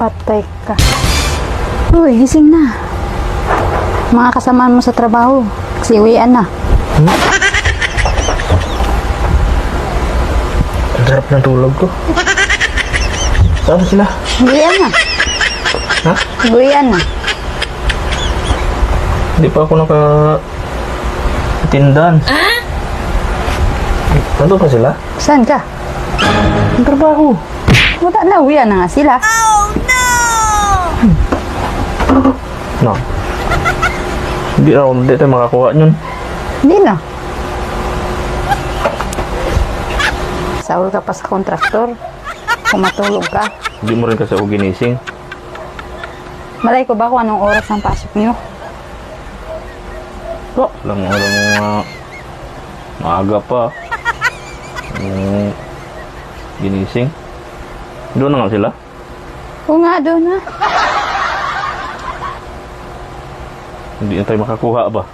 Patay ka. Uy, gising na. Mga kasamaan mo sa trabaho. Kasi uwian na. Ang sarap ng tulog ko. Saan sila? Uwian na. Ha? Uwian na. Hindi pa ako naka... Tindan. Nandun pa sila? Saan ka? Ang trabaho. Wala na, uwian na nga sila. No. Hindi ako, hindi tayo makakuha yun. Hindi na. Saul ka pa sa kontraktor. Kung matulog ka. Hindi mo rin kasi ako ginising. Malay ko ba kung anong oras ang pasok niyo? Oh, alam mo, alam mo nga. Maaga pa. Mm, ginising. Doon na nga sila. Oo nga, doon na. Hindi na tayo makakuha ba?